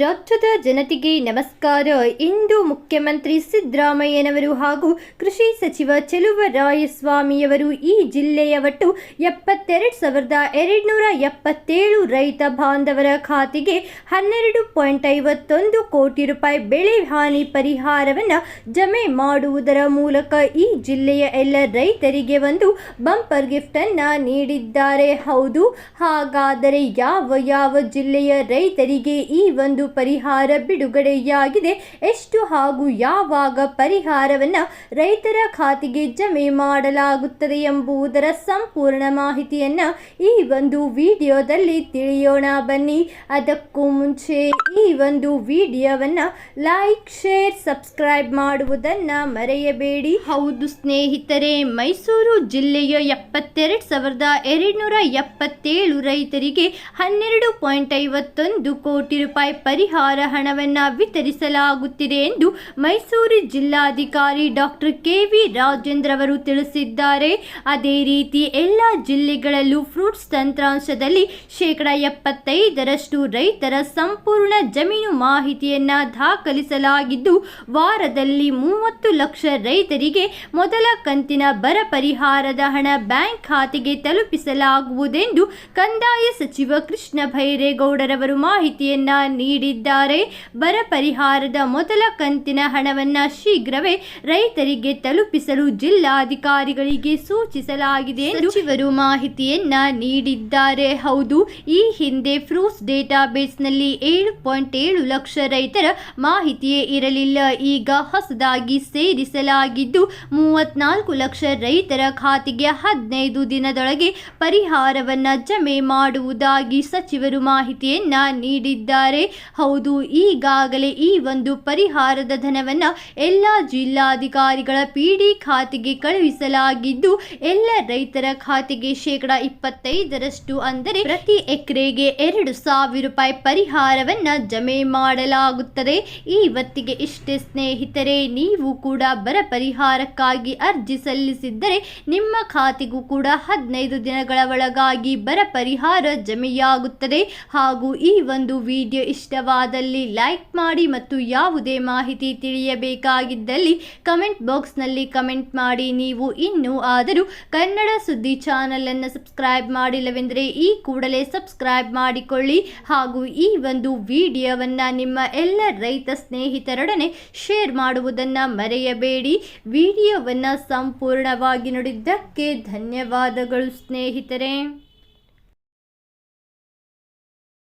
ರಾಜ್ಯದ ಜನತೆಗೆ ನಮಸ್ಕಾರ. ಇಂದು ಮುಖ್ಯಮಂತ್ರಿ ಸಿದ್ದರಾಮಯ್ಯನವರು ಹಾಗೂ ಕೃಷಿ ಸಚಿವ ಚೆಲುವರಾಯಸ್ವಾಮಿಯವರು ಈ ಜಿಲ್ಲೆಯ ಒಟ್ಟು ಎಪ್ಪತ್ತೆರಡು ಸಾವಿರದ ಎರಡುನೂರ ಎಪ್ಪತ್ತೇಳು ರೈತ ಬಾಂಧವರ ಖಾತೆಗೆ ಹನ್ನೆರಡು ಪಾಯಿಂಟ್ ಐವತ್ತೊಂದು ಕೋಟಿ ರೂಪಾಯಿ ಬೆಳೆ ಹಾನಿ ಪರಿಹಾರವನ್ನು ಜಮೆ ಮಾಡುವುದರ ಮೂಲಕ ಈ ಜಿಲ್ಲೆಯ ಎಲ್ಲ ರೈತರಿಗೆ ಒಂದು ಬಂಪರ್ ಗಿಫ್ಟ್ ಅನ್ನ ನೀಡಿದ್ದಾರೆ. ಹೌದು, ಹಾಗಾದರೆ ಯಾವ ಯಾವ ಜಿಲ್ಲೆಯ ರೈತರಿಗೆ ಈ ಒಂದು ಪರಿಹಾರ ಬಿಡುಗಡೆಯಾಗಿದೆ. ಎಷ್ಟು ಹಾಗೂ ಯಾವಾಗ ಪರಿಹಾರವನ್ನು ರೈತರ ಖಾತೆಗೆ ಜಮೆ ಮಾಡಲಾಗುತ್ತದೆ ಎಂಬುದರ ಸಂಪೂರ್ಣ ಮಾಹಿತಿಯನ್ನು ಈ ಒಂದು ವಿಡಿಯೋದಲ್ಲಿ ತಿಳಿಯೋಣ ಬನ್ನಿ. ಅದಕ್ಕೂ ಮುಂಚೆ ಈ ಒಂದು ವಿಡಿಯೋವನ್ನು ಲೈಕ್, ಶೇರ್, ಸಬ್ಸ್ಕ್ರೈಬ್ ಮಾಡುವುದನ್ನು ಮರೆಯಬೇಡಿ. ಹೌದು ಸ್ನೇಹಿತರೆ, ಮೈಸೂರು ಜಿಲ್ಲೆಯ ಎಪ್ಪತ್ತೆರಡು ಸಾವಿರದ ಎರಡುನೂರ ಎಪ್ಪತ್ತೇಳು ರೈತರಿಗೆ ಹನ್ನೆರಡು ಪಾಯಿಂಟ್ ಐವತ್ತೊಂದು ಕೋಟಿ ರೂಪಾಯಿ ಪರಿಹಾರ ಹಣವನ್ನು ವಿತರಿಸಲಾಗುತ್ತಿದೆ ಎಂದು ಮೈಸೂರು ಜಿಲ್ಲಾಧಿಕಾರಿ ಡಾಕ್ಟರ್ ಕೆ ವಿ ರಾಜೇಂದ್ರ ಅವರು ತಿಳಿಸಿದ್ದಾರೆ. ಅದೇ ರೀತಿ ಎಲ್ಲ ಜಿಲ್ಲೆಗಳಲ್ಲೂ ಫ್ರೂಟ್ಸ್ ತಂತ್ರಾಂಶದಲ್ಲಿ ಶೇಕಡ ಎಪ್ಪತ್ತೈದರಷ್ಟು ರೈತರ ಸಂಪೂರ್ಣ ಜಮೀನು ಮಾಹಿತಿಯನ್ನು ದಾಖಲಿಸಲಾಗಿದ್ದು, ವಾರದಲ್ಲಿ ಮೂವತ್ತು ಲಕ್ಷ ರೈತರಿಗೆ ಮೊದಲ ಕಂತಿನ ಬರ ಪರಿಹಾರದ ಹಣ ಬ್ಯಾಂಕ್ ಖಾತೆಗೆ ತಲುಪಿಸಲಾಗುವುದೆಂದು ಕಂದಾಯ ಸಚಿವ ಕೃಷ್ಣ ಭೈರೇಗೌಡರವರು ಮಾಹಿತಿಯನ್ನ ನೀಡಿದ್ದಾರೆ. ಬರ ಪರಿಹಾರದ ಮೊದಲ ಕಂತಿನ ಹಣವನ್ನು ಶೀಘ್ರವೇ ರೈತರಿಗೆ ತಲುಪಿಸಲು ಜಿಲ್ಲಾಧಿಕಾರಿಗಳಿಗೆ ಸೂಚಿಸಲಾಗಿದೆ ಸಚಿವರು ಮಾಹಿತಿಯನ್ನ ನೀಡಿದ್ದಾರೆ. ಹೌದು, ಈ ಹಿಂದೆ ಫ್ರೂಟ್ಸ್ ಡೇಟಾಬೇಸ್ನಲ್ಲಿ ಏಳು ಪಾಯಿಂಟ್ ಏಳು ಲಕ್ಷ ರೈತರ ಮಾಹಿತಿಯೇ ಇರಲಿಲ್ಲ. ಈಗ ಹೊಸದಾಗಿ ಸೇರಿಸಲಾಗಿದ್ದು, ಮೂವತ್ನಾಲ್ಕು ಲಕ್ಷ ರೈತರ ಖಾತೆಗೆ ಹದಿನೈದು ದಿನದೊಳಗೆ ಪರಿಹಾರವನ್ನ ಜಮೆ ಮಾಡುವುದಾಗಿ ಸಚಿವರು ಮಾಹಿತಿಯನ್ನ ನೀಡಿದ್ದಾರೆ. ಹೌದು, ಈಗಾಗಲೇ ಈ ಒಂದು ಪರಿಹಾರದ ಧನವನ್ನು ಎಲ್ಲ ಜಿಲ್ಲಾಧಿಕಾರಿಗಳ ಪಿಡಿ ಖಾತೆಗೆ ಕಳುಹಿಸಲಾಗಿದ್ದು, ಎಲ್ಲ ರೈತರ ಖಾತೆಗೆ ಶೇಕಡ ಇಪ್ಪತ್ತೈದರಷ್ಟು ಅಂದರೆ ಪ್ರತಿ ಎಕರೆಗೆ ಎರಡು ಸಾವಿರ ರೂಪಾಯಿ ಪರಿಹಾರವನ್ನ ಜಮೆ ಮಾಡಲಾಗುತ್ತದೆ. ಈ ಹೊತ್ತಿಗೆ ಇಷ್ಟೇ ಸ್ನೇಹಿತರೆ, ನೀವು ಕೂಡ ಬರ ಪರಿಹಾರಕ್ಕಾಗಿ ಅರ್ಜಿ ಸಲ್ಲಿಸಿದ್ದರೆ ನಿಮ್ಮ ಖಾತೆಗೂ ಕೂಡ ಹದಿನೈದು ದಿನಗಳ ಒಳಗಾಗಿ ಬರ ಪರಿಹಾರ ಜಮೆಯಾಗುತ್ತದೆ. ಹಾಗೂ ಈ ಒಂದು ವಿಡಿಯೋ ಇಷ್ಟವಾದಲ್ಲಿ ಲೈಕ್ ಮಾಡಿ ಮತ್ತು ಯಾವುದೇ ಮಾಹಿತಿ ತಿಳಿಯಬೇಕಾಗಿದ್ದಲ್ಲಿ ಕಮೆಂಟ್ ಬಾಕ್ಸ್ನಲ್ಲಿ ಕಮೆಂಟ್ ಮಾಡಿ. ನೀವು ಇನ್ನೂ ಆದರೂ ಕನ್ನಡ ಸುದ್ದಿ ಚಾನಲನ್ನು ಸಬ್ಸ್ಕ್ರೈಬ್ ಮಾಡಿಲ್ಲವೆಂದರೆ ಈ ಕೂಡಲೇ ಸಬ್ಸ್ಕ್ರೈಬ್ ಮಾಡಿಕೊಳ್ಳಿ ಹಾಗೂ ಈ ಒಂದು ವಿಡಿಯೋವನ್ನು ನಿಮ್ಮ ಎಲ್ಲ ರೈತ ಸ್ನೇಹಿತರೊಡನೆ ಶೇರ್ ಮಾಡುವುದನ್ನು ಮರೆಯಬೇಡಿ. ವಿಡಿಯೋವನ್ನು ಸಂಪೂರ್ಣವಾಗಿ ನೋಡಿದ್ದಕ್ಕೆ ಧನ್ಯವಾದಗಳು ಸ್ನೇಹಿತರೆ.